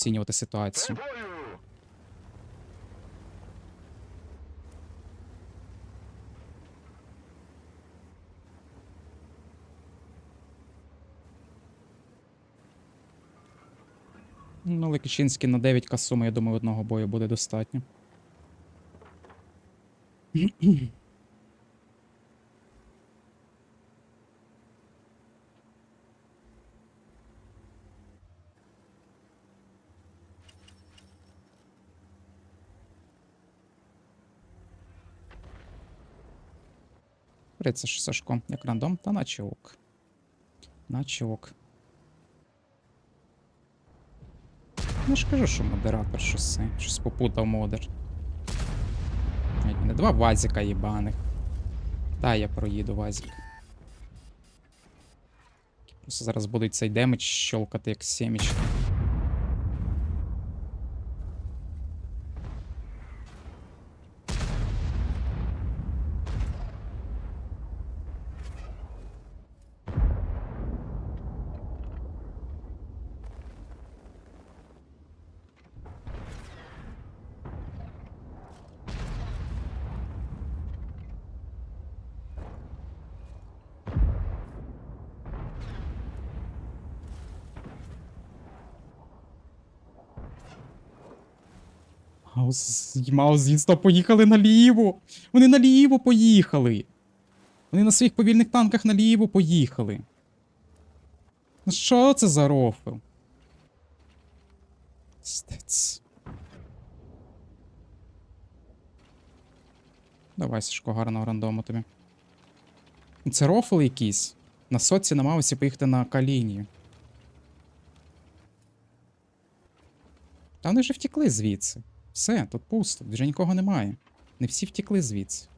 оцінювати ситуацію. Ну, Ликичинський на 9 касуми, я думаю, одного бою буде достатньо. Ж Сашко, як рандом, та наче ок. Наче ок. Ну ж кажу, що модератор щось, щось попутав модер. Мене два вазіка їбаних. Та я проїду вазік. Просто зараз будуть цей демедж щолкати як сімічки. Маус, Маус поїхали наліво. Вони наліво поїхали. Вони на своїх повільних танках наліво поїхали. Ну що це за рофл? Стець. Давай, Сашко, гарного рандому тобі. Це рофл якийсь. На соці на Маусі поїхати на калінію. Та вони вже втекли звідси. Все, тут пусто, вже нікого немає. Не всі втекли звідси.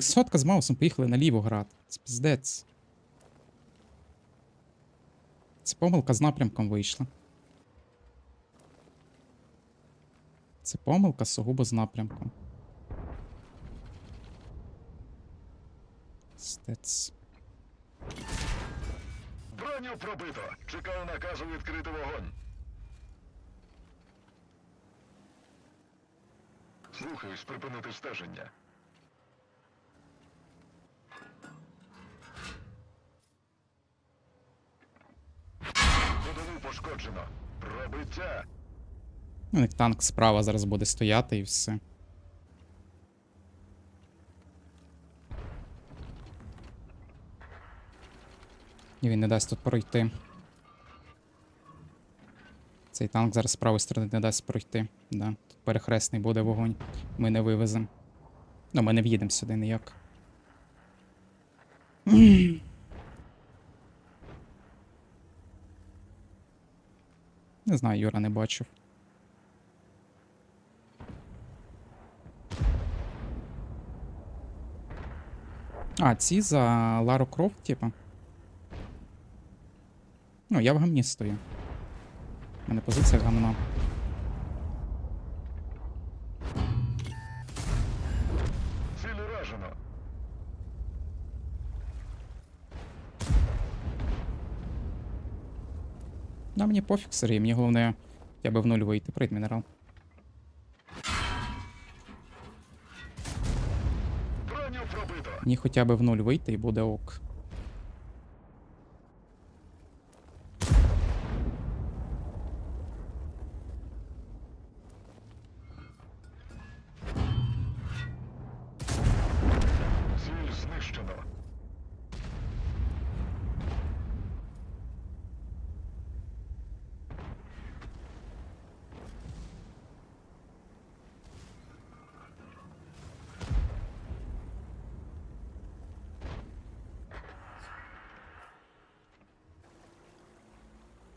Сотка з Маусом поїхали наліво грати. Це піздець. Це помилка з напрямком вийшла. Це помилка сугубо з напрямком. Стец. Броню пробито. Чекаю наказу відкрити вогонь. Слухаюсь, припинити стеження. Ходову пошкоджено. Пробиття. У них танк справа зараз буде стояти і все. І він не дасть тут пройти. Цей танк зараз з правої сторони не дасть пройти. Да. Тут перехресний буде вогонь. Ми не вивеземо. Ну, ми не в'їдемо сюди ніяк. Не знаю, Юра не бачив. А, ці за Лару Крофт, типа. Ну, я в гамні стою. Мене позиція. Ціль уражено. Да, мені пофіг, Сергій, мені головне, я би в нуль вийти. Прийд, мінерал. Мені хоча б в нуль вийти і буде ок. Ціль знищено.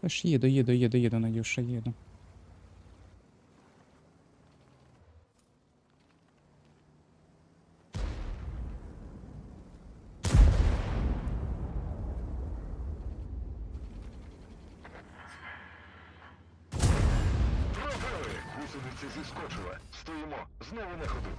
Та ж їду, їду, їду, їду, Надюша, їду. Зіскочила. Стоїмо. Знову на ходу.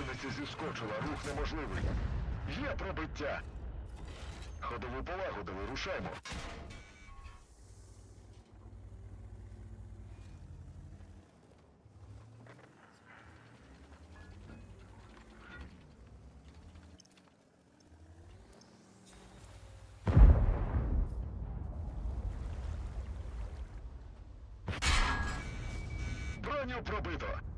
Одиниця зіскочила, рух неможливий. Є пробиття. Ходову полагодили, рушаймо. Броню пробито.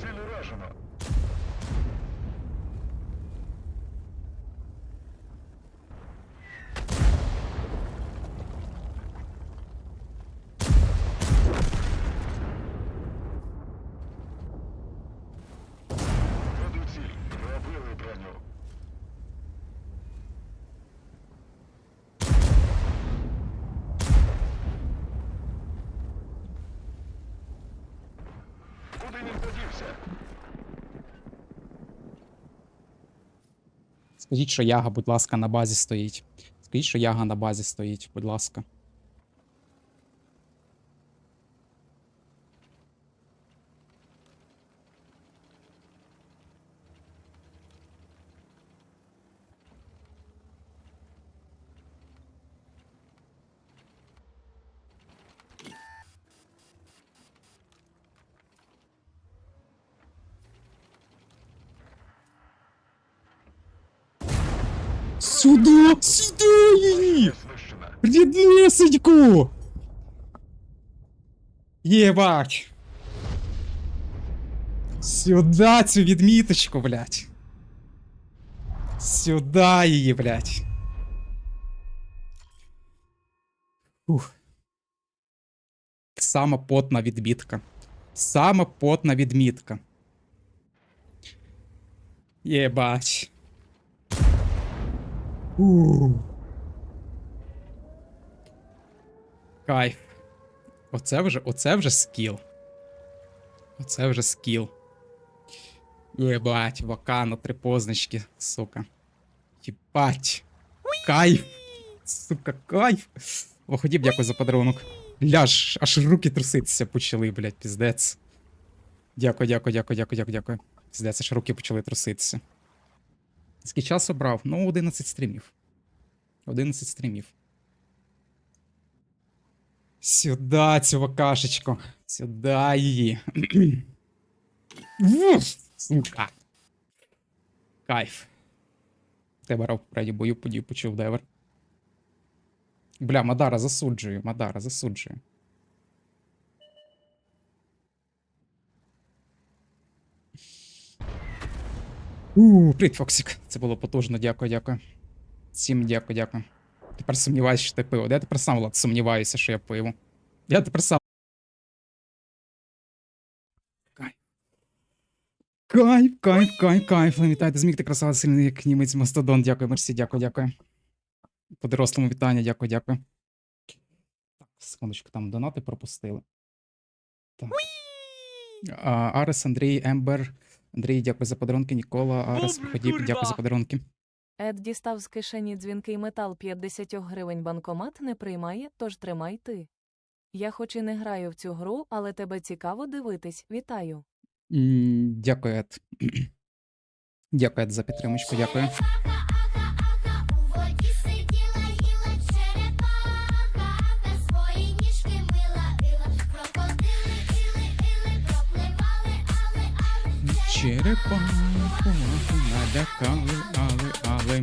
Ціль уражено. Веду ціль. Пробили броню. Куди він подівся? Скажіть, що яга, будь ласка, на базі стоїть. Скажіть, що яга на базі стоїть, будь ласка. Сюди! Сюди її! Знищена. Ріднесеньку! Єбать! Сюда цю відміточку, блядь. Сюда її, блядь. Ух. Сама потна відмітка. Сама потна відмітка. Єбать. Кайф. Оце вже, оце вже скіл. Оце вже скіл. Єбать, вакано, три позначки, сука. Єбать. Кайф. Сука, кайф. О, дякую за подарунок. Ляж, аж руки труситися почали, блядь, піздець. Дякую, дякую, дякую, дякую, дякую, дякую. Піздець, аж руки почали труситися. Скільки часу брав? Ну, 11 стрімів. 11 стрімів. Сюда, цю вакашечку. Сюда її. Сука. Кайф. Тебе рав раді бою подію почув девер. Бля, Мадара засуджую, Мадара засуджую. У, привіт, Фоксік. Це було потужно, дякую, дякую. Всім дякую, дякую. Тепер сумніваюся, що ти пиво. Я тепер сам Влад, сумніваюся, що я пиво. Я тепер сам. Кайф. Кайф, кайф, кайф, кайф. Вітайте, зміг ти красава сильний, як німець Мастодон. Дякую, мерсі, дякую, дякую. По дорослому вітання, дякую, дякую. Так, секундочку, там донати пропустили. Так. Арес, Андрій, Ембер. Андрій, дякую за подарунки. Нікола, Арес, Добре, дякую за подарунки. Ед дістав з кишені дзвінкий метал 50 гривень банкомат не приймає, тож тримай ти. Я хоч і не граю в цю гру, але тебе цікаво дивитись. Вітаю. Дякую, Ед. Дякую, Ед, за підтримочку, дякую. Черепаху налякали, але, але.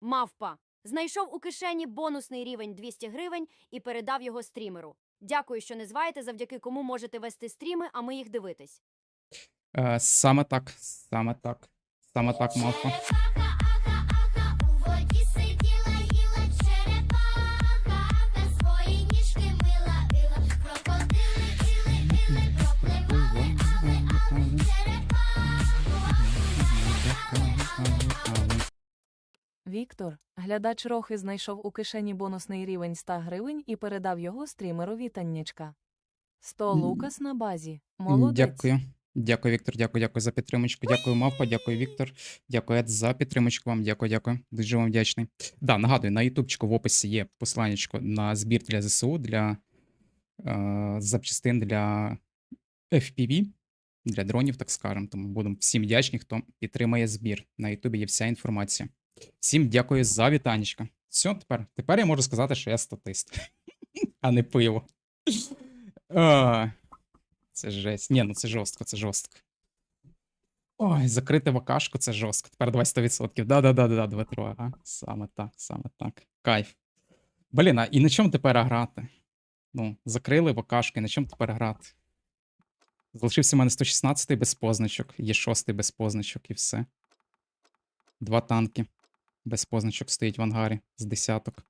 Мавпа. Знайшов у кишені бонусний рівень 200 гривень і передав його стрімеру. Дякую, що не зваєте, завдяки кому можете вести стріми, а ми їх дивитись. Е, Саме так, саме так. Саме так, мавпа. Глядач Рохи знайшов у кишені бонусний рівень 100 гривень і передав його стрімеру вітаннячка. 100 Лукас на базі. Молодець. Дякую. Дякую, Віктор, дякую, дякую за підтримочку. Дякую, Мавпа, дякую, Віктор. Дякую, Ед, за підтримочку вам. Дякую, дякую. Дуже вам вдячний. Да, нагадую, на ютубчику в описі є посланнячко на збір для ЗСУ, для е, запчастин для FPV, для дронів, так скажемо. Тому будемо всім вдячні, хто підтримає збір. На Ютубі є вся інформація. Всім дякую за вітанечка. Все, тепер, тепер я можу сказати, що я статист, а не пиво. А, це жесть. Ні, ну це жорстко, це жорстко. Ой, закрити вакашку це жорстко. Тепер давай 100%. Да-да-да-да, Дмитро, ага. Саме так, саме так. Кайф. Блін, а і на чому тепер грати? Ну, закрили вакашку, і на чому тепер грати? Залишився у мене 116 без позначок, є 6 без позначок і все. Два танки без позначок стоїть в ангарі з десяток.